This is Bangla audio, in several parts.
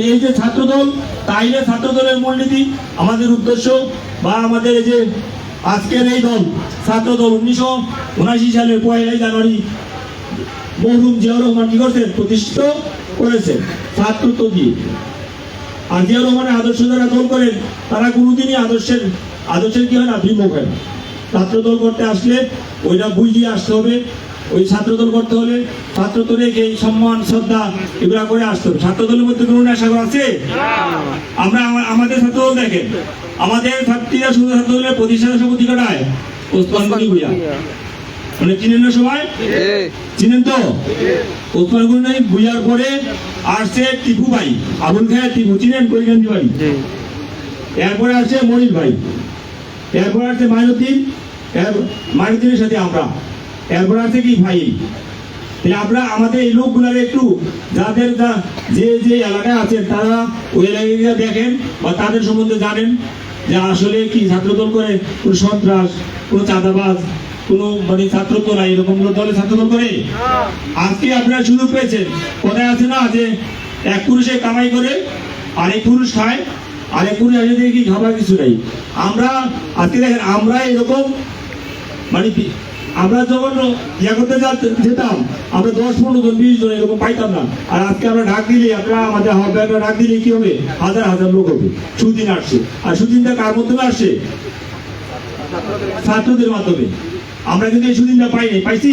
এই যে ছাত্রদল, তাইলে ছাত্রদলের মূলনীতি। আমাদের উদ্দেশ্য বা আমাদের যে আজকের এই দল, ছাত্রদল উনিশশো উনাশি সালের পয়লাই জানুয়ারি, মরহুম রহমান কি করছেন? প্রতিষ্ঠিত করেছেন, ছাত্রত্ব দিয়ে। আর জিয়াউর রহমানের আদর্শ যারা দল করেন, তারা কোনোদিনই আদর্শের আদর্শের কি হয় না বিমুখ হয় ছাত্রদল করতে আসলে ওইটা বুঝিয়ে আসতে হবে। ওই ছাত্রদল করতে হলে রেখে এই সম্মান শ্রদ্ধা এগুলা করে আসতো ছাত্রদলের মধ্যে কোনো নেশা আছে? আমরা আমা- আমাদের ছাত্রদল দেখেন আমাদের ছাত্রীরা শুধু ছাত্রদলের প্রতিষ্ঠাতা সমিতি কটায়? ওসমান গনি ভূঁইয়া। মানে চিনেন না সবাই? চিনেন তো? ওসমান গনি ভূঁইয়ার পরে আসছে টিপু ভাই আবুল খায় টিপু। চিনেন করিগঞ্জ ভাই? এরপরে আসছে মনির ভাই। এরপর আসছে মাইনুদ্দিন। মাইনুদ্দিনের সাথে আমরা। এরপর আছে কি ভাই? তাহলে আমরা আমাদের এই লোকগুলার একটু যাদের যা- যে যে এলাকায় আছেন তারা ওই এলাকায় দেখেন বা তাদের সম্বন্ধে জানেন যে আসলে কি ছাত্রদল করে কোনো সন্ত্রাস কোনো চাঁদাবাজ কোনো মানে ছাত্রত্ব নাই এরকম কোনো দলে ছাত্রদল করে? আজকে আপনারা সুযোগ পেয়েছেন। কোথায় আছে না যে এক পুরুষে কামাই করে আরেক পুরুষ খায় আরেক পুরুষ এসে দেখি খাবার কিছু নাই। আমরা আজকে দেখেন আমরা এরকম মানে আমরা যখন ইয়া করতে যেতাম, আমরা দশ, পনেরো জন, বিশ জন এরকম পাইতাম না। আর আজকে আমরা ডাক দিলে আপনারা আমাদের হব্যাটা ডাক দিলে কি হবে? হাজার হাজার লোক হবে। সুদিন আসছে। আর সুদিনটা কার মাধ্যমে আসছে? ছাত্রদের মাধ্যমে। আমরা কিন্তু এই সুদিনটা পাইনি পাইছি?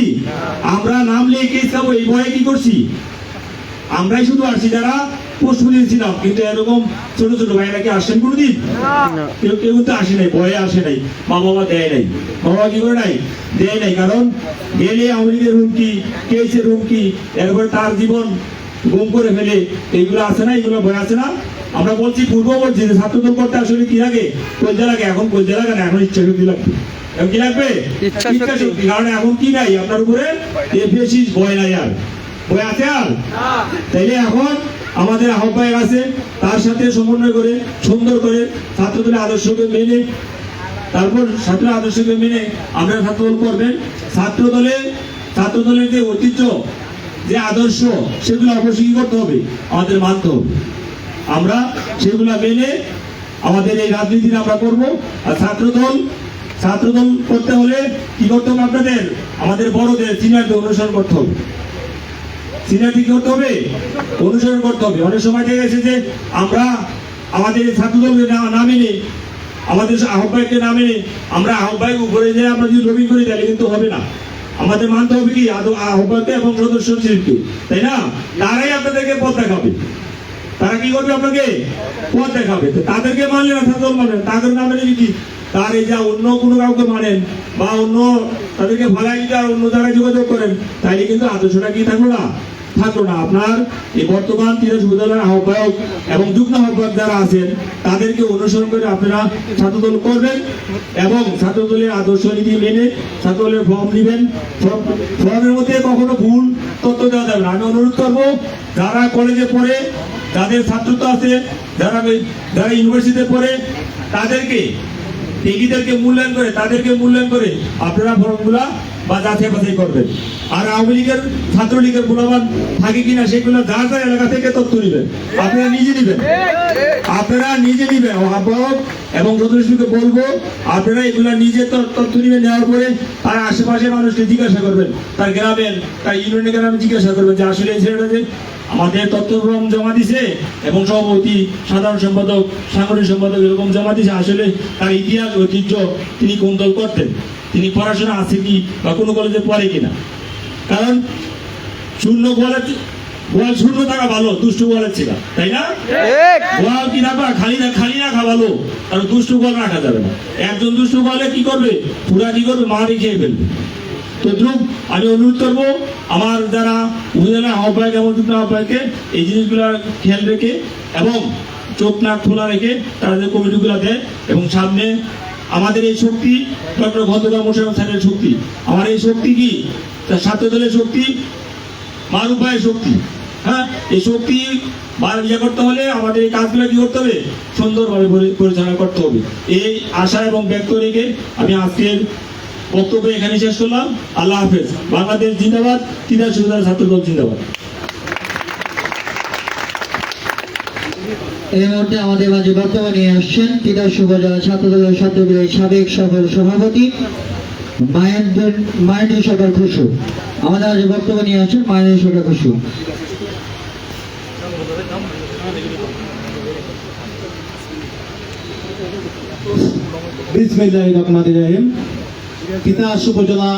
আমরা নাম লিখে কেস খাব এই ভয়ে কি করছি? আমরাই শুধু আসছি। যারা পোস্ট ছিলাম কিন্তু এরকম ছোট ছোট ভাইরা কি কোনোদিন? কেউ কেউ কিন্তু আসে নাই ভয়ে আসে নাই। মা বাবা দেয় নাই। বাবা কি করে নাই? দেয় নাই। কারণ গেলে আওয়ামী লীগের হুমকি কেসের হুমকি এরপরে তার জীবন গুম করে ফেলে। এইগুলো আছে না? এইগুলো ভয় আছে না? আমরা বলছি পূর্ব বলছি যে ছাত্রদল করতে আসলে কি লাগে? কলজা লাগে এখন কলজা লাগে না এখন ইচ্ছা শক্তি লাগবে। এখন কি লাগবে? ইচ্ছা শক্তি। কারণ এখন কি নাই? আপনার উপরে ভয় নাই আর। ভয় আছে আর? তাইলে এখন আমাদের আহ্বায়ক আছে, তার সাথে সমন্বয় করে, সুন্দর করে ছাত্রদের আদর্শকে মেনে, তারপর ছাত্র আদর্শকে মেনে আমরা ছাত্রদল করবেন। ছাত্র দলে ছাত্র দলের যে ঐতিহ্য, যে আদর্শ, সেগুলো অবশ্যই করতে হবে, আমাদের হবে। আমরা সেগুলো মেনে আমাদের এই রাজনীতি আমরা করব। আর ছাত্রদল ছাত্রদল করতে হলে কি করতে হবে আপনাদের? আমাদের বড়দের সিনিয়রদের অনুসরণ করতে হবে। সিনিয়রটি কি করতে হবে অনুসরণ করতে হবে। অনেক সময় দেখা গেছে যে আমরা আমাদের ছাত্রদলকে না- না আমাদের আহ্বায়ককে না মেনে আমরা আহ্বায়ক উপরে যে আমরা যদি লবি করি তাহলে কিন্তু হবে না। আমাদের মানতে হবে কি? আহ্বায়ককে এবং সদস্য শিল্পী, তাই না? তারাই আপনাদেরকে পথ দেখাবে। তারা কি করবে আপনাকে? পথ দেখাবে। তাদেরকে মানলে না, ছাত্রদল মানবেন তাদের নামে মেনে যদি তার এই যা অন্য কোনো কাউকে মানেন বা অন্য তাদেরকে ভালাই আর অন্য জায়গায় যোগাযোগ করেন, তাইলে কিন্তু আদর্শটা কি থাকল না? থাকল না আপনার এই বর্তমান তিরাশ বিদ্যালয়ের আহ্বায়ক এবং যুগ্ম আহ্বায়ক যারা আছেন, তাদেরকে অনুসরণ করে আপনারা ছাত্রদল করবেন এবং ছাত্রদলের আদর্শ নীতি মেনে ছাত্রদলের ফর্ম নেবেন। ফর্ম- ফর্মের মধ্যে কখনো ভুল তথ্য দেওয়া যাবে আমি অনুরোধ করব, যারা কলেজে পড়ে, যাদের ছাত্রত্ব আছে, যারা যারা ইউনিভার্সিটিতে পড়ে, তাদেরকে টেকিদেরকে মূল্যায়ন করে, তাদেরকে মূল্যায়ন করে আপনারা ফর্মগুলা বা যাচাই বাছাই আর আওয়ামী লীগের ছাত্রলীগের গুণমান থাকে কিনা সেগুলো এলাকা থেকে তথ্য আপনারা নিজে আপনারা নিজে আহ্বায়ক এবং বলব, আপনারা নিজে তথ্য নেবেন নেওয়ার পরে তার মানুষকে জিজ্ঞাসা করবেন। তার গ্রামের, তার ইউনিয়নের গ্রামে জিজ্ঞাসা করবেন যে, আসলে এই ছেলেটা যে আমাদের তথ্য ফর্ম জমা দিছে এবং সভাপতি, সাধারণ সম্পাদক, সাংগঠনিক সম্পাদক এরকম জমা দিছে, আসলে তার ইতিহাস, ঐতিহ্য তিনি কোন দল করতেন। তিনি পড়াশোনা আছে কি বা কোনো কলেজে পড়ে কিনা? কারণ শূন্য গোয়াল শূন্য থাকা ভালো দুষ্ট গোয়ালের ছিল তাই না? গোয়াল কি রাখবা খালি না খালি রাখা ভালো আর দুষ্ট গোয়াল রাখা যাবে না। একজন দুষ্ট গোয়ালে কি করবে? পুরা কি করবে? মারি খেয়ে ফেলবে। তো ধ্রুব আমি অনুরোধ করব আমার যারা উপজেলা আহ্বায়ক এবং যুগ্ম আহ্বায়ককে এই জিনিসগুলো খেয়াল রেখে এবং চোখ নাক খোলা রেখে তারা যে কমিটিগুলো দেয় এবং সামনে আমাদের এই শক্তি ডক্টর ভদ্রকা মোশারফ স্যারের শক্তি। আমার এই শক্তি কি? তার ছাত্র দলের শক্তি মারুফ ভাইয়ের শক্তি। হ্যাঁ? এই শক্তি ইয়ে করতে হলে আমাদের এই কাজগুলো কি করতে হবে? সুন্দরভাবে পরিচালনা করতে হবে। এই আশা এবং ব্যক্ত রেখে আমি আজকের বক্তব্য এখানে শেষ করলাম। আল্লাহ হাফেজ। বাংলাদেশ জিন্দাবাদ তিনার সুবিধার ছাত্রদল জিন্দাবাদ। এই মুহূর্তে আমাদের মাঝে নিয়ে আসছেন তিতাস উপজেলা ছাত্রদলের ছাত্রদলের সাবেক সফল সভাপতি মায়েন্দ্র মায়েন্দ্র সরকার খুশু। আমাদের মাঝে বক্তব্য নিয়ে আসছেন মায়েন্দ্র সরকার খুশু। বিসমিল্লাহির রহমানির রহিম। উপজেলা উপজেলা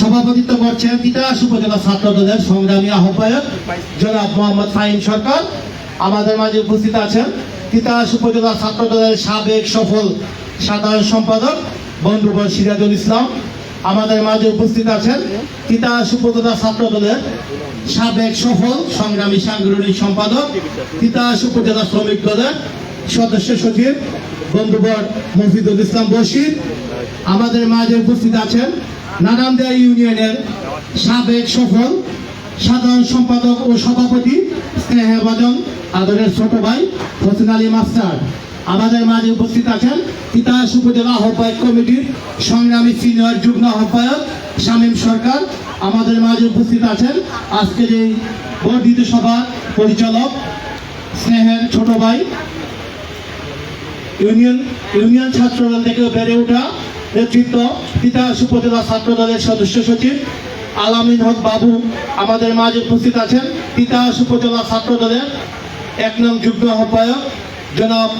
সভাপতিত্ব করছেন তিতাস উপজেলা ছাত্রদলের সংগ্রামী আহ্বায়ক জনাব মোহাম্মদ ফাহিম সরকার। আমাদের মাঝে উপস্থিত আছেন তিতাস উপজেলা ছাত্রদলের সাবেক সফল সাধারণ সম্পাদক বন্ধুবর সিরাজুল ইসলাম আমাদের মাঝে উপস্থিত আছেন তিতাস উপজেলা ছাত্রদলের সাবেক সফল সংগ্রামী সাংগঠনিক সম্পাদক তিতাস উপজেলা শ্রমিক দলের সদস্য সচিব, বন্ধুবর মফিদুল ইসলাম বশির। আমাদের মাঝে উপস্থিত আছেন নারায়ণদিয়া ইউনিয়নের সাবেক সফল সাধারণ সম্পাদক ও সভাপতি স্নেহভাজন আদরের ছোট ভাই হোসেন আলী মাস্টার। আমাদের মাঝে উপস্থিত আছেন তিতাস উপজেলা আহ্বায়ক কমিটির সংগ্রামী সিনিয়র যুগ্ম আহ্বায়ক শামীম সরকার। আমাদের মাঝে উপস্থিত আছেন আজকের এই বর্ধিত সভার পরিচালক স্নেহের ছোট ভাই। ইউনিয়ন ইউনিয়ন ছাত্রদল থেকে বেড়ে ওঠা নেতৃত্ব তিতাস উপজেলা ছাত্রদলের সদস্য সচিব আলামিন হক বাবু। আমাদের মাঝে উপস্থিত আছেন তিতাস উপজেলা ছাত্রদলের এক নং যুগ্ম আহ্বায়ক জনাব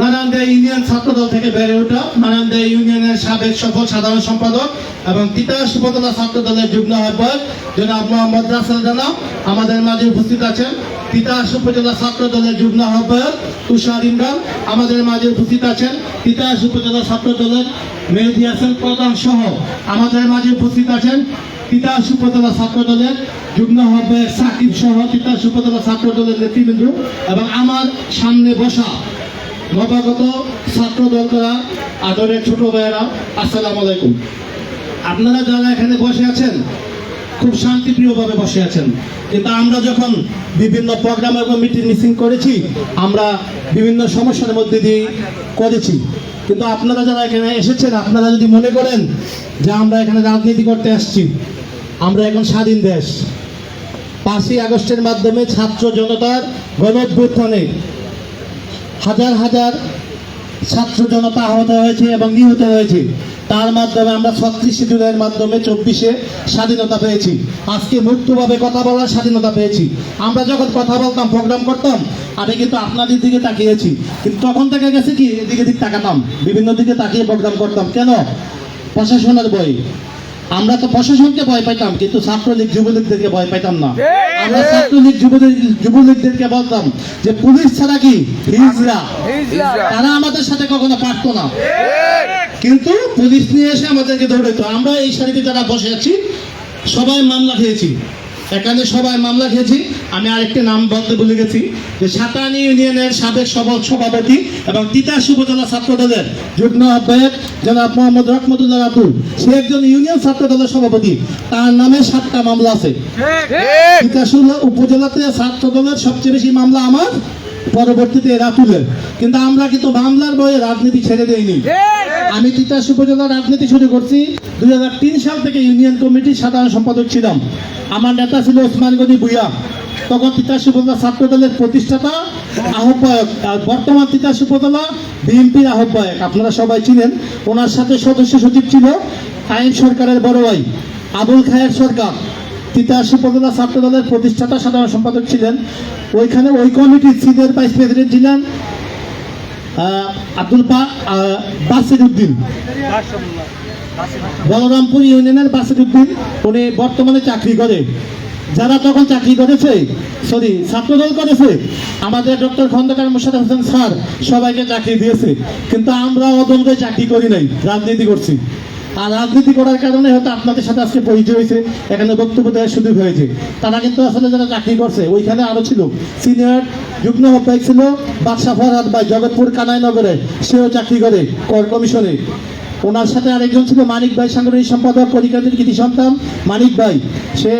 নারায়ণদা ইউনিয়ন ছাত্রদল থেকে বেড়ে ওঠা। নারায়ণদা ইউনিয়নের সাবেক সফল সাধারণ সম্পাদক এবং তিতাস উপজেলা ছাত্র দলের যুগ্ম আহ্বায়ক জনাব মোহাম্মদ রাসেল জানা আমাদের মাঝে উপস্থিত আছেন তিতাস উপজেলা ছাত্র দলের যুগ্ম আহ্বায়ক তুষার ইমরান, আমাদের মাঝে উপস্থিত আছেন তিতাস উপজেলা ছাত্র দলের মেহেদি হাসান প্রধান সহ আমাদের মাঝে উপস্থিত আছেন তিতাস উপজেলা ছাত্র দলের যুগ্ম আহ্বায়ক সাকিব সহ তিতাস উপজেলা ছাত্র দলের নেতৃবৃন্দ এবং আমার সামনে বসা নবাগত ছাত্র দল করা আদরের ছোট ভাইয়েরা, আসসালামু আলাইকুম। আপনারা যারা এখানে বসে আছেন, খুব শান্তিপ্রিয়ভাবে বসে আছেন। কিন্তু আমরা যখন বিভিন্ন প্রোগ্রাম এবং মিটিং মিসিং করেছি, আমরা বিভিন্ন সমস্যার মধ্যে দিয়ে করেছি। কিন্তু আপনারা যারা এখানে এসেছেন, আপনারা যদি মনে করেন যে আমরা এখানে রাজনীতি করতে আসছি, আমরা এখন স্বাধীন দেশ। পাঁচই আগস্টের মাধ্যমে ছাত্র জনতার গণঅভ্যুত্থানে হাজার হাজার ছাত্র জনতা আহত হয়েছে এবং নিহত হয়েছে। তার মাধ্যমে আমরা ছত্রিশে জুলাইয়ের মাধ্যমে চব্বিশে স্বাধীনতা পেয়েছি। আজকে মুক্তভাবে কথা বলার স্বাধীনতা পেয়েছি। আমরা যখন কথা বলতাম প্রোগ্রাম করতাম, আমি কিন্তু আপনাদের দিকে তাকিয়েছি। কিন্তু তখন থেকে গেছে কি এদিকে দিক তাকাতাম, বিভিন্ন দিকে তাকিয়ে প্রোগ্রাম করতাম। কেন? প্রশাসনের বই। আমরা তো প্রশাসনকে ভয় পাইতাম কিন্তু ছাত্রলীগ যুবলীগদেরকে ভয় পাইতাম না। আমরা ছাত্রলীগ যুবলীগ যুবলীগদেরকে বলতাম যে পুলিশ ছাড়া কি? হিজরা তারা আমাদের সাথে কখনো পারতো না। কিন্তু পুলিশ নিয়ে এসে আমাদেরকে দৌড়াইতো আমরা এই সারিতে যারা বসে আছি সবাই মামলা খেয়েছি। এখানে সবাই মামলা খেয়েছি। আমি আরেকটি নাম বলতে ভুলে গেছি যে সাতানি ইউনিয়নের সাবেক সভা সভাপতি এবং তিতাস উপজেলা ছাত্র দলের যুগ্ম আহ্বায়ক জনাব মোহাম্মদ রহমতুল্লাহ রাতুল সে একজন ইউনিয়ন ছাত্র দলের সভাপতি। তার নামে সাতটা মামলা আছে। উপজেলাতে ছাত্র দলের সবচেয়ে বেশি মামলা আমার। পরবর্তীতে এরা তুলে। কিন্তু আমরা কিন্তু মামলার বয়ে রাজনীতি ছেড়ে দেইনি। আমি তিতাস উপজেলার রাজনীতি শুরু করছি। দুই সাল থেকে ইউনিয়ন কমিটির সাধারণ সম্পাদক ছিলাম। আমার নেতা ছিল ওসমান গনি ভুইয়া। তখন তিতাস উপজেলা ছাত্র দলের প্রতিষ্ঠাতা আহ্বায়ক আর বর্তমান তিতাস উপজেলা বিএনপির আহ্বায়ক। আপনারা সবাই ছিলেন ওনার সাথে সদস্য সচিব ছিল আইন সরকারের বড় ভাই আবুল খায়ের সরকার। তিতাস উপজেলা ছাত্র দলের প্রতিষ্ঠাতা সাধারণ সম্পাদক ছিলেন। ওইখানে ওই কমিটির সিনিয়র ভাইস প্রেসিডেন্ট ছিলেন আব্দুল বাসির উদ্দিন। বলরামপুর ইউনিয়নের বাসির উদ্দিন, উনি বর্তমানে চাকরি করে। যারা তখন চাকরি করেছে, সরি, ছাত্রদল করেছে, আমাদের ডক্টর খন্দকার মোশাদ হোসেন স্যার সবাইকে চাকরি দিয়েছে। কিন্তু আমরা অদলকে চাকরি করি নাই, রাজনীতি করছি। আর রাজনীতি করার কারণে হয়তো আপনাদের সাথে আজকে পরিচয় হয়েছে, এখানে বক্তব্য দেওয়ার সুযোগ হয়েছে। তারা কিন্তু আসলে যারা চাকরি করছে, ওইখানে আরও ছিল। সিনিয়র যুগ্ম আহ্বায়ক ছিল বাদশা ফরহাদ ভাই, জগৎপুর কানাইনগরে সেও চাকরি করে কর কমিশনে। ওনার সাথে আরেকজন ছিল মানিক ভাই, সাংগঠনিক সম্পাদক কলিকাতির কৃতি সন্তান মানিক ভাই। সে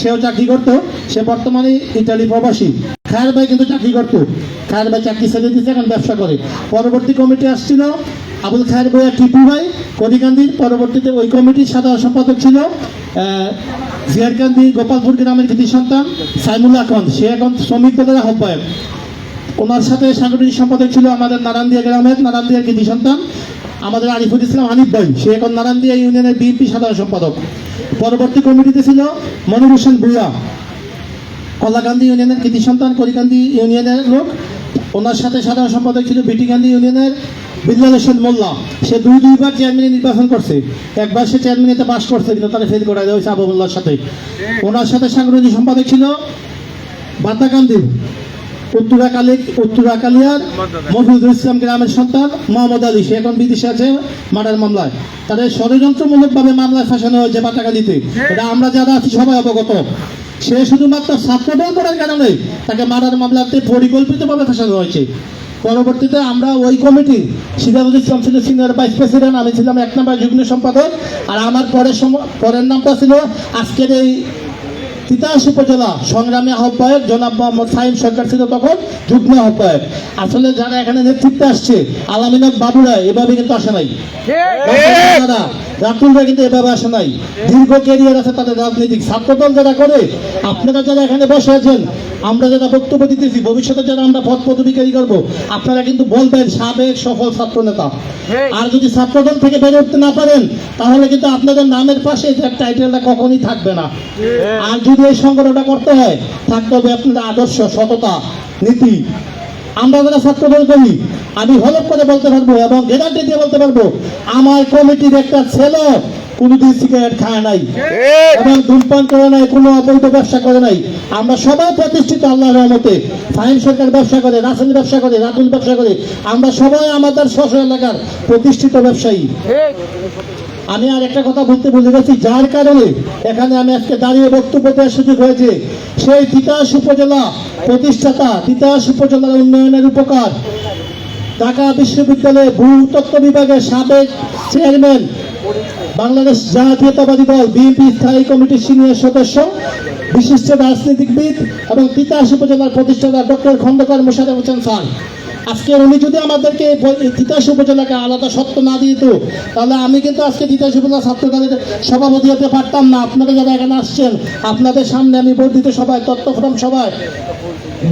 সেও চাকরি করতো, সে বর্তমানে ইটালি প্রবাসী। খায়ের ভাই কিন্তু চাকরি করতো। খায়ের ভাই চাকরি ছেড়ে দিতে এখন ব্যবসা করে। পরবর্তী কমিটি আসছিল আবুল খায়ের বইয়া টিপু ভাই করিকান্দির পরবর্তীতে ওই কমিটির সাধারণ সম্পাদক ছিল জিয়ারকান্দি গোপালপুর গ্রামের কৃতি সন্তান সাইমুল্লাহ খান সে এখন শ্রমিক দলের আহ্বায়ক। ওনার সাথে সাংগঠনিক সম্পাদক ছিল আমাদের নারায়ণদিয়া গ্রামের নারায়ণদিয়ার কৃতি সন্তান, আমাদের আরিফুল ইসলাম হানিফ ভাই সে এখন নারায়ণদিয়া ইউনিয়নের বিএনপি সাধারণ সম্পাদক। পরবর্তী কমিটিতে ছিল মনির হোসেন ভুইয়া কলাকান্দি ইউনিয়নের কৃতি সন্তান করিকান্দি ইউনিয়নের লোক। ওনার সাথে সাধারণ সম্পাদক ছিল বিটিকান্দি ইউনিয়নের বিল্লাল মোল্লা, সে দুই দুইবার চেয়ারম্যানে নির্বাচন করছে। একবার সে চেয়ারম্যানেতে পাশ করছে, কিন্তু তারা ফেল করে দেওয়া হয়েছে আবুল্লার সাথে। ওনার সাথে সাংগঠনিক সম্পাদক ছিল বাতাকান্দি উত্তরা কালী উত্তরা কালিয়ার মফিজুল ইসলাম গ্রামের সন্তান মোহাম্মদ আলী। সে এখন বিদেশে আছে মার্ডার মামলায়। তাদের ষড়যন্ত্রমূলকভাবে মামলায় ফাঁসানো হয়েছে বাটাকালিতে এটা আমরা যারা আছি, সবাই অবগত। সে শুধুমাত্র ছাত্রদল করার কারণে তাকে মার্ডার মামলাতে পরিকল্পিতভাবে ফাঁসানো হয়েছে। পরবর্তীতে আমরা ওই কমিটি সিরাজুল ইসলাম ছিল সিনিয়র ভাইস প্রেসিডেন্ট আমি ছিলাম এক নম্বর যুগ্ম সম্পাদক আর আমার পরের পরের নামটা ছিল আজকের এই তিতাস উপজেলা সংগ্রামী আহ্বায়ক জনাব মোহাম্মদ সাহিম সরকার ছিল তখন যুগ্ম আহ্বায়ক। আসলে যারা এখানে নেতৃত্বে আসছে আলামিনাথ বাবুরা এভাবে কিন্তু আসে নাই। রাতুলরা কিন্তু এভাবে আসে নাই। দীর্ঘ ক্যারিয়ার আছে তাদের রাজনৈতিক ছাত্রদল যারা করে আপনারা যারা এখানে বসে আছেন আমরা যারা বক্তব্য দিতেছি ভবিষ্যতে যারা আমরা পদ পদবিকারী করব আপনারা কিন্তু বলবেন সাবেক সফল ছাত্র নেতা আর যদি ছাত্রদল থেকে বেড়ে উঠতে না পারেন তাহলে কিন্তু আপনাদের নামের পাশে টাইটেলটা কখনই থাকবে না। আর যদি এই সংগঠনটা করতে হয় থাকতে হবে আপনাদের আদর্শ সততা নীতি। আমরা যারা ছাত্রদল করি আমি হলপ করে বলতে পারব এবং গ্যারান্টি দিয়ে বলতে পারব আমার কমিটির একটা ছেলে কোনোদিন সিগারেট খায় নাই। এবং ধূমপান করে নাই কোনো অবৈধ ব্যবসা করে নাই। আমরা সবাই প্রতিষ্ঠিত আল্লাহ রহমতে। ফাহিম সরকার ব্যবসা করে রাসেল ব্যবসা করে রাতুল ব্যবসা করে। আমরা সবাই আমাদের স্ব স্ব এলাকার প্রতিষ্ঠিত ব্যবসায়ী। আমি আর একটা কথা বলতে ভুলে গেছি যার কারণে এখানে আমি আজকে দাঁড়িয়ে বক্তব্য দেওয়ার সুযোগ হয়েছে সেই তিতাস উপজেলা প্রতিষ্ঠাতা তিতাস উপজেলার উন্নয়নের উপকার। ঢাকা বিশ্ববিদ্যালয়ে ভূতত্ত্ব বিভাগের সাবেক চেয়ারম্যান বাংলাদেশ জাতীয়তাবাদী দল, বিএনপি স্থায়ী কমিটির সিনিয়র সদস্য, বিশিষ্ট রাজনীতিবিদ এবং তিতাস উপজেলার প্রতিষ্ঠাতা ডক্টর খন্দকার মোশারফ হোসেন খান আজকে উনি যদি আমাদেরকে তিতাস উপজেলাকে আলাদা সত্য না দিত, তাহলে আমি কিন্তু আজকে তিতাস উপজেলা ছাত্র দলের সভাপতি হতে পারতাম না। আপনারা যারা এখানে আসছেন, আপনাদের সামনে আমি বর্ধিত সভায় তত্ত্ব ফোরাম সভায়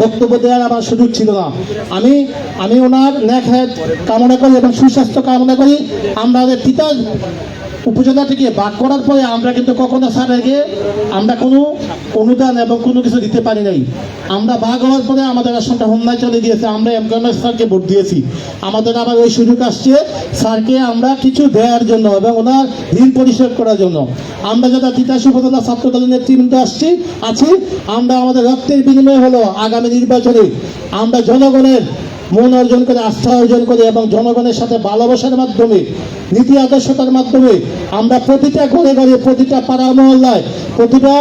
বক্তব্য দেওয়ার আমার সুযোগ ছিল না। আমি আমি ওনার হেড কামনা করি এবং সুস্বাস্থ্য কামনা করি। আমাদের তিতাস উপজেলা থেকে বাদ করার পরে আমরা কিন্তু কখনো স্যারকে আমরা কোনো অনুদান এবং কোনো কিছু দিতে পারি নাই। আমরা বাঘ হওয়ার পরে আমাদের আসনটা হোমনায় চলে গিয়েছে, আমরা এমকানের স্যারকে ভোট দিয়েছি। আমাদের আবার ওই সুযোগ আসছে স্যারকে আমরা কিছু দেওয়ার জন্য এবং ওনার ঋণ পরিশোধ করার জন্য। আমরা যারা তিতাস উপজেলা ছাত্র দলের নেতৃবৃন্দ আসছি, আছি, আমরা আমাদের রক্তের বিনিময় হলো আগামী নির্বাচনে আমরা জনগণের মন অর্জন করে আস্থা অর্জন করে এবং জনগণের সাথে ভালোবাসার মাধ্যমে নীতি আদর্শতার মাধ্যমে আমরা প্রতিটা ঘরে ঘরে প্রতিটা পাড়া মহল্লায় প্রতিটা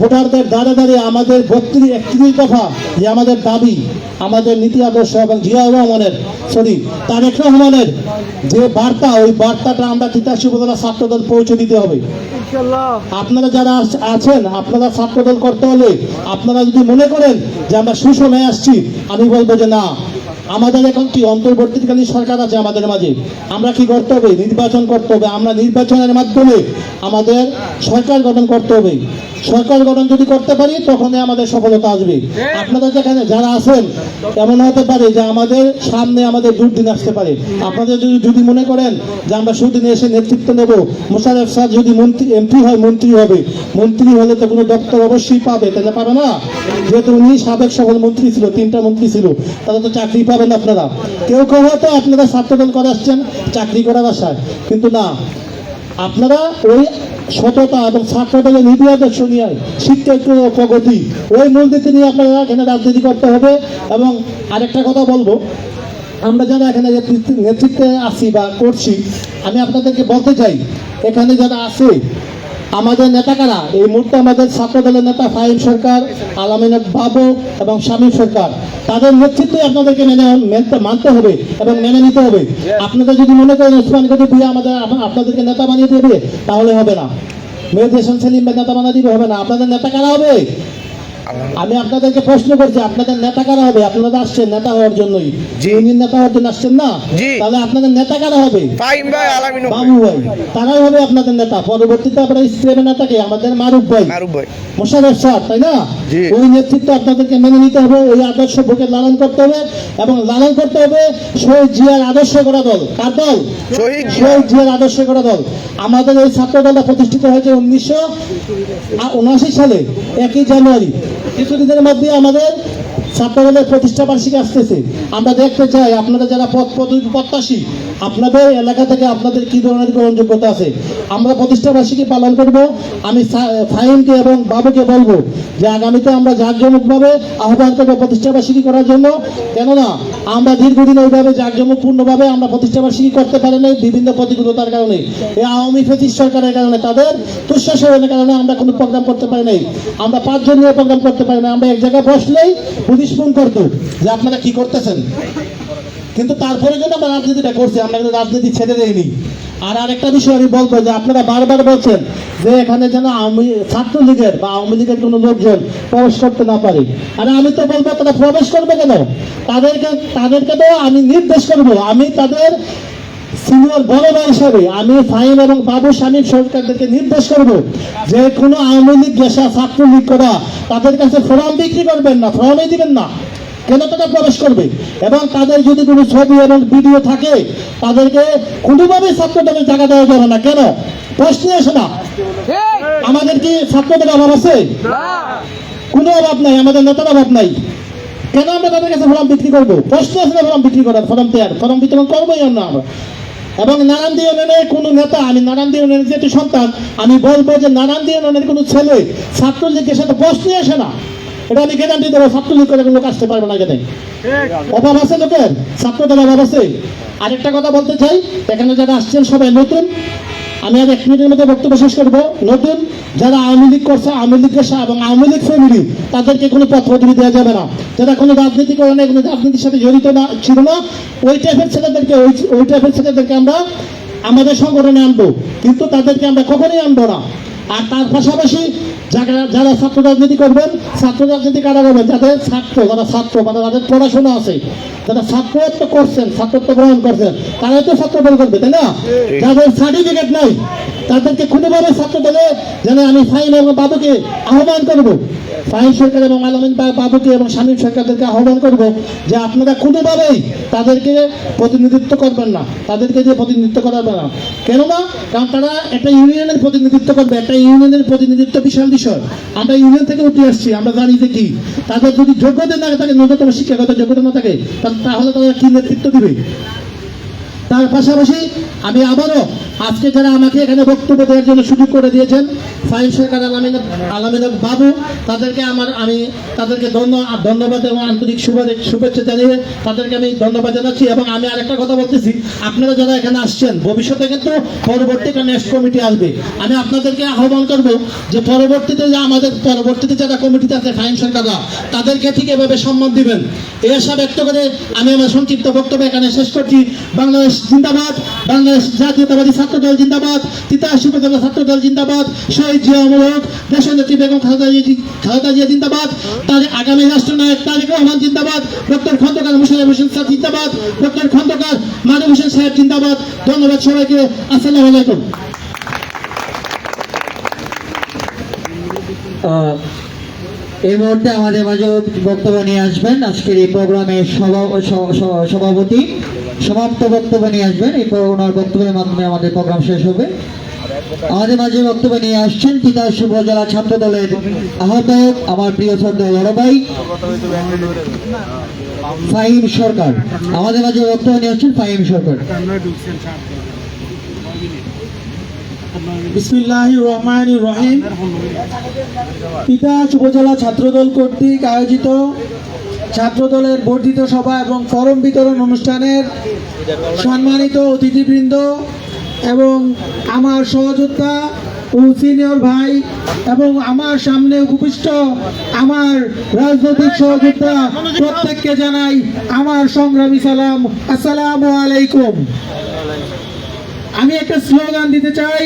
ভোটারদের দাঁড়ে দাঁড়িয়ে আমাদের বত্রিশ একত্রিশ দফা যে আমাদের দাবি আমাদের নীতি আদর্শ এবং জিয়াউর রহমানের সরি তারেক রহমানের যে বার্তা ওই বার্তাটা আমরা তিতাস উপজেলা ছাত্রদল পৌঁছে দিতে হবে। আপনারা যারা আছেন আপনারা ছাত্রদল করতে হলে আপনারা যদি মনে করেন যে আমরা সুসময়ে আসছি আমি বলব যে না। আমাদের এখন কি অন্তর্বর্তীকালীন সরকার আছে আমাদের মাঝে? আমরা কি করতে হবে? নির্বাচন করতে হবে। আমরা নির্বাচনের মাধ্যমে আমাদের সরকার গঠন করতে হবে। সরকার গঠন যদি করতে পারি, তখনই আমাদের সফলতা আসবে। আপনারা যেখানে যারা আছেন, এমন হতে পারে যে আমাদের সামনে আমাদের দুর্দিন আসতে পারে। আপনাদের যদি যদি মনে করেন যে আমরা সুদিনে এসে নেতৃত্ব নেব, মোশারফ স্যার যদি মন্ত্রী, এমপি হয়, মন্ত্রী হবে। মন্ত্রী হলে তো কোনো দপ্তর অবশ্যই পাবে, তাহলে পাবে না? যেহেতু উনি সাবেক সকল মন্ত্রী ছিল, তিনটা মন্ত্রী ছিল, তাহলে তো চাকরি পাবেন আপনারা। কেউ কেউ হয়তো আপনারা ছাত্রদল করে আসছেন, চাকরি করার আশায় কিন্তু না, আপনারা ওই সততা এবং ছাত্রদলের নীতি আদর্শ নিয়ে শিক্ষা ঐক্য প্রগতি। ওই মূলনীতি নিয়ে আপনারা এখানে রাজনীতি করতে হবে। এবং আরেকটা কথা বলব, আমরা যারা এখানে নেতৃত্বে আছি বা করছি, আমি আপনাদেরকে বলতে চাই, এখানে যারা আছে আমাদের নেতা কারা এই মুহূর্তে আমাদের ছাত্র দলের নেতা ফাহিম সরকার, আলামিন বাবু এবং স্বামী সরকার, তাদের নেতৃত্বে আপনাদেরকে মেনে মেনতে- হবে এবং মেনে নিতে হবে। আপনাদের যদি মনে করেন ওসমান গতি ভুইয়া আমাদের আপনাদেরকে নেতা বানিয়ে দেবে, তাহলে হবে না। মেয়েদের সেলিম নেতা বানা দিবে, হবে না। আপনাদের নেতা কারা হবে? আমি আপনাদেরকে প্রশ্ন করছি আপনাদের নেতা কারা হবে? আপনারা আসছেন নেতা হওয়ার জন্যই। ইউনিয়ন নেতা হওয়ার জন্য আসছেন না? তাহলে আপনাদের নেতা কারা হবে? বাবু ভাই তারাই হবে আপনাদের নেতা। পরবর্তীতে আপনার স্ত্রী নেতাকে আমাদের মারুফ ভাই। মোশারফ স্যার তাই না? ওই নেতৃত্ব আপনাদেরকে মেনে নিতে হবে ওই আদর্শ বুকে লালন করতে হবে এবং লালন করতে হবে শহীদ জিয়ার আদর্শ করা দল। কার দল? শহীদ জিয়ার আদর্শ করা দল। আমাদের এই ছাত্র দলটা প্রতিষ্ঠিত হয়েছে উনিশশো উনআশি সালে একই জানুয়ারি। কিছুদিনের মধ্যে আমাদের ছাত্র দলের প্রতিষ্ঠা বার্ষিকী আসতেছে। আমরা দেখতে চাই আপনারা যারা পদ প্রত্যাশী, আপনাদের এলাকা থেকে আপনাদের কি ধরনের গ্রহণযোগ্যতা আছে? আমরা প্রতিষ্ঠা বার্ষিকী পালন করব। আমি ফাহিমকে এবং বাবুকে বলব যে আগামীতে আমরা জাঁকজমকভাবে আহ্বান করব প্রতিষ্ঠা বার্ষিকী করার জন্য। কেননা, আমরা দীর্ঘদিন ওইভাবে জাঁকজমকপূর্ণভাবে আমরা প্রতিষ্ঠা বার্ষিকী করতে পারি নাই বিভিন্ন প্রতিকূলতার কারণে। এই আওয়ামী ফেসিস সরকারের কারণে, তাদের তুষ্টাসনের কারণে আমরা কোনো প্রোগ্রাম করতে পারি নাই। আমরা পাঁচজন নিয়ে প্রোগ্রাম করতে পারি না আমরা এক জায়গায় বসলেই পুলিশ ফোন করতো যে আপনারা কি করতেছেন? কিন্তু তারপরে জন্য আমরা রাজনীতিটা করছি, আমরা কিন্তু রাজনীতি ছেড়ে দেয়নি আর আরেকটা বিষয় আমি বলব যে আপনারা বারবার বলছেন যে এখানে যেন আওয়ামী ছাত্রলীগের বা আওয়ামী লীগের কোনো লোকজন প্রবেশ করতে না পারে। আর আমি তো বলব, তারা প্রবেশ করবে কেন? তাদেরকে তাদেরকে তো আমি নির্দেশ করব। আমি তাদের সিনিয়র বড় হিসাবে আমি ফাইন এবং বাবু স্বামীর সরকারদেরকে নির্দেশ করব যে কোনো আওয়ামী লীগ, গেসা ছাত্রলীগ করা তাদের কাছে ফর্ম বিক্রি করবেন না, ফর্মই দিবেন না। কেন তারা প্রবেশ করবে? এবং তাদের যদি কোনো ছবি এবং ভিডিও থাকে, তাদেরকে কোনোভাবে ছাত্রদের জায়গা দেওয়া যাবে না। কেন? প্রশ্ন আসে না। আমাদের কি ছাত্রদের অভাব আছে? কোনো অভাব নাই, আমাদের নেতার অভাব নাই। কেন আমরা তাদের কাছে ফর্ম বিক্রি করব? প্রশ্ন না ফর্ম বিক্রি করার, ফর্ম দেওয়ার। ফর্ম বিতরণ করবোই আমরা। এবং নারায়ণদী ইউনিয়নের কোনো নেতা, আমি নারায়ণদী ইউনিয়নের যেহেতু সন্তান, আমি বলব যে নারায়ণদী ইউনিয়নের কোনো ছেলে ছাত্রলীগের সাথে বসতে আসে না। এটা আমি গ্যারান্টি দেবো, ছাত্রলীগ করে কোনো লোক আসতে পারবে না এখানে। অভাব আছে লোকের, ছাত্রদের অভাব আছে। আরেকটা কথা বলতে চাই, এখানে যারা আসছেন সবাই নতুন। আমি আজ এক মিনিটের মধ্যে বক্তব্য শেষ করব। নতুন যারা আওয়ামী লীগ করছে, আওয়ামী লীগের পেশা এবং আওয়ামী লীগ ফ্যামিলি, তাদেরকে কোনো পথ পদবি দেওয়া যাবে না। যারা কোনো রাজনীতি করে না কোনো রাজনীতির সাথে জড়িত না ছিল না, ওই টাইপের ছেলেদেরকে ওই ওই টাইপের ছেলেদেরকে আমরা আমাদের সংগঠনে আনব। কিন্তু তাদেরকে আমরা কখনোই আনব না। আর তার পাশাপাশি যারা যারা ছাত্র রাজনীতি করবেন ছাত্র রাজনীতি কারা করবেন? যাদের ছাত্র যারা ছাত্র মানে যাদের পড়াশোনা আছে যারা ছাত্রত্ব করছেন ছাত্রত্ব গ্রহণ করছেন তারাই তো ছাত্র করবে তাই না? যাদের সার্টিফিকেট নাই তাদেরকে কোনোভাবে ছাত্র দলে। যেন আমি ফাইন এবং বাবুকে আহ্বান করব। ফাইন সরকার এবং আলমিন বাবুকে এবং স্বামী সরকারদেরকে আহ্বান করব যে আপনারা কোনোভাবেই তাদেরকে প্রতিনিধিত্ব করবেন না। তাদেরকে দিয়ে প্রতিনিধিত্ব করাবে না। কেননা, কারণ তারা একটা ইউনিয়নের প্রতিনিধিত্ব করবে, একটা ইউনিয়নের প্রতিনিধিত্ব বিশাল বিষয়। আমরা ইউনিয়ন থেকে উঠে আসছি, আমরা জানি কি। তাদের যদি যোগ্যতা না থাকে, ন্যূনতম শিক্ষাগত যোগ্যতা না থাকে তাহলে তারা কি নেতৃত্ব দিবে? তার পাশাপাশি আমি আবারও আজকে যারা আমাকে এখানে বক্তব্য দেওয়ার জন্য সুযোগ করে দিয়েছেন ফাইন সরকার আলামিন আলামিন বাবু, তাদেরকে আমার আমি তাদেরকে ধন্য ধন্যবাদ এবং আন্তরিক শুভে- শুভেচ্ছা জানিয়ে তাদেরকে আমি ধন্যবাদ জানাচ্ছি এবং আমি আরেকটা কথা বলতেছি, আপনারা যারা এখানে আসছেন, ভবিষ্যতে কিন্তু পরবর্তী একটা নেক্সট কমিটি আসবে। আমি আপনাদেরকে আহ্বান করব যে পরবর্তীতে যে আমাদের পরবর্তীতে যারা কমিটিতে আছে ফাইন সরকাররা, তাদেরকে ঠিক এভাবে সম্মান দিবেন। এই আশা ব্যক্ত করে আমি আমার সংক্ষিপ্ত বক্তব্য এখানে শেষ করছি। বাংলাদেশ জিন্দাবাদ। বাংলাদেশ জাতীয়তাবাদী ছাত্র দল জিন্দাবাদ। তিতাস উপজেলা ছাত্র দল জিন্দাবাদ। শহীদ জিয়া অমরক দেশনেত্রী বেগম খালেদা খালেদা জিয়া জিন্দাবাদ। তার আগামী রাষ্ট্রনায়ক তারেক রহমান জিন্দাবাদ। ডক্টর খন্দকার মুশারফ হোসেন স্যার জিন্দাবাদ। ডক্টর খন্দকার মানব হোসেন সাহেব জিন্দাবাদ। ধন্যবাদ সবাইকে। আসসালামু আলাইকুম। এই মুহূর্তে আমাদের মাঝে বক্তব্য নিয়ে আসবেন। আজকের এই প্রোগ্রামের সভাপতি সমাপ্ত বক্তব্য নিয়ে আসবেন। এই ওনার বক্তব্যের মাধ্যমে আমাদের প্রোগ্রাম শেষ হবে। আমাদের মাঝে বক্তব্য নিয়ে আসছেন তিতাস উপজেলা ছাত্র দলের আহ্বায়ক, আমার প্রিয় ছাত্র বড় ভাই ফাহিম সরকার। আমাদের মাঝে বক্তব্য নিয়ে আসছেন ফাহিম সরকার। উপজেলা ছাত্রদল কর্তৃক আয়োজিত ছাত্রদলের বর্ধিত সভা এবং ফরম বিতরণ অনুষ্ঠানের সম্মানিত অতিথিবৃন্দ এবং আমার সহযোদ্ধা ও সিনিয়র ভাই এবং আমার সামনে উপবিষ্ট আমার রাজনৈতিক সহযোদ্ধা, প্রত্যেককে জানাই আমার সংগ্রামী সালাম। আসসালামু আলাইকুম। আমি একটা স্লোগান দিতে চাই।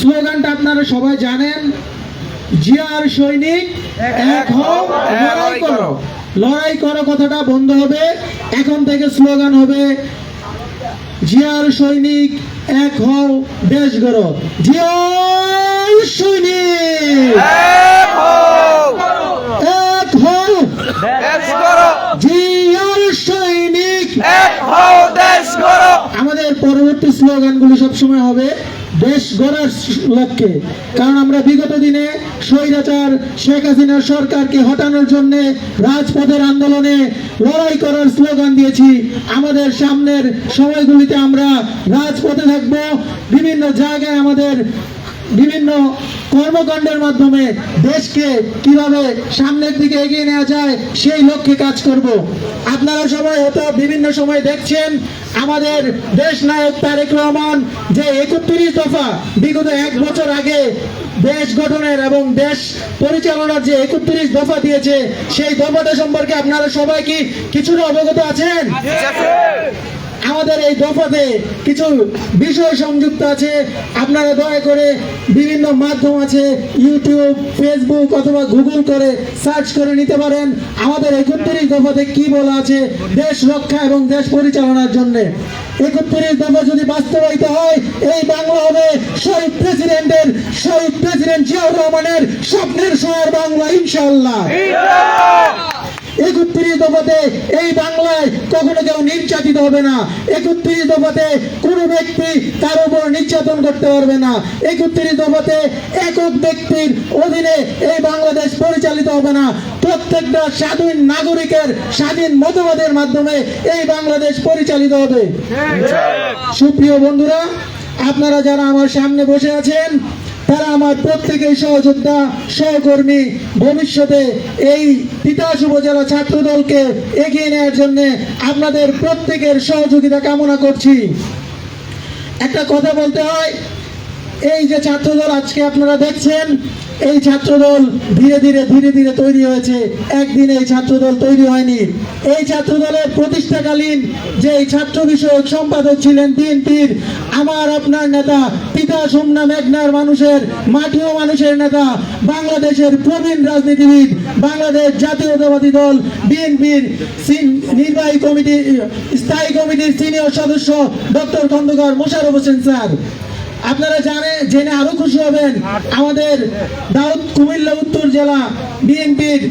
স্লোগানটা আপনারা সবাই জানেন, জিয়ার সৈনিক এক হও লড়াই করো। লড়াই করো কথাটা বন্ধ হবে। এখন থেকে স্লোগান হবে জিয়ার সৈনিক এক হও দেশ গড়ো। জিয়ার সৈনিক এক হও। জিয়ার সৈনিক আমাদের পরবর্তী স্লোগানগুলো সবসময় হবে দেশ গড়ার লক্ষ্যে। কারণ আমরা বিগত দিনে স্বৈরাচার, শেখ হাসিনার সরকারকে হটানোর জন্য রাজপথের আন্দোলনে লড়াই করার স্লোগান দিয়েছি। আমাদের সামনের সময়গুলিতে আমরা রাজপথে থাকব। বিভিন্ন জায়গায় আমাদের বিভিন্ন কর্মকাণ্ডের মাধ্যমে দেশকে কীভাবে সামনের দিকে এগিয়ে নেওয়া যায়, সেই লক্ষ্যে কাজ করব। আপনারা সবাই হয়তো বিভিন্ন সময় দেখছেন, আমাদের দেশ নায়ক তারেক রহমান যে একত্রিশ দফা বিগত এক বছর আগে দেশ গঠনের এবং দেশ পরিচালনার যে একত্রিশ দফা দিয়েছে, সেই দফাটা সম্পর্কে আপনারা সবাই কি কিছুটা অবগত আছেন? আমাদের এই দফাতে কিছু বিষয় সংযুক্ত আছে। আপনারা দয়া করে বিভিন্ন মাধ্যম আছে ইউটিউব ফেসবুক অথবা গুগল করে সার্চ করে নিতে পারেন। আমাদের একত্রিশ দফাতে কি বলা আছে, দেশ রক্ষা এবং দেশ পরিচালনার জন্য। একত্রিশ দফা যদি বাস্তবায়িত হয়, এই বাংলা হবে শহীদ প্রেসিডেন্টের, শহীদ প্রেসিডেন্ট জিয়াউর রহমানের স্বপ্নের শহর বাংলা ইনশাল্লাহ একত্রিশ দফাতে এই বাংলায় কখনো কেউ নির্যাতিত হবে না। একত্রিশ দফাতে কোনো ব্যক্তি তার উপর নির্যাতন করতে পারবে না। একত্রিশ দফাতে একক ব্যক্তির অধীনে এই বাংলাদেশ পরিচালিত হবে না। প্রত্যেকটা স্বাধীন নাগরিকের স্বাধীন মতবাদের মাধ্যমে এই বাংলাদেশ পরিচালিত হবে। সুপ্রিয় বন্ধুরা আপনারা যারা আমার সামনে বসে আছেন তারা আমার প্রত্যেকের সহযোদ্ধা, সহকর্মী, ভবিষ্যতে এই তিতাস উপজেলা ছাত্র দলকে এগিয়ে নেওয়ার জন্য আপনাদের প্রত্যেকের সহযোগিতা কামনা করছি। একটা কথা বলতে হয়, এই যে ছাত্রদল আজকে আপনারা দেখছেন এই ছাত্রদল ধীরে ধীরে ধীরে ধীরে তৈরি হয়েছে। একদিন এই ছাত্রদল তৈরি হয়নি। এই ছাত্রদলের প্রতিষ্ঠাকালীন যে ছাত্র বিষয়ক সম্পাদক ছিলেন বিএনপির, আমার, আপনার নেতা, পিতা সোমনা মেঘনার মানুষের, মাটিও মানুষের নেতা, বাংলাদেশের প্রবীণ রাজনীতিবিদ, বাংলাদেশ জাতীয়তাবাদী দল, বিএনপির নির্বাহী কমিটি, স্থায়ী কমিটির সিনিয়র সদস্য ডক্টর খন্দকার মোশারফ হোসেন স্যার। আপনারা জানে জেনে আরও খুশি হবেন। আমাদের দাউদ কুমিল্লা উত্তর জেলা বিএনপির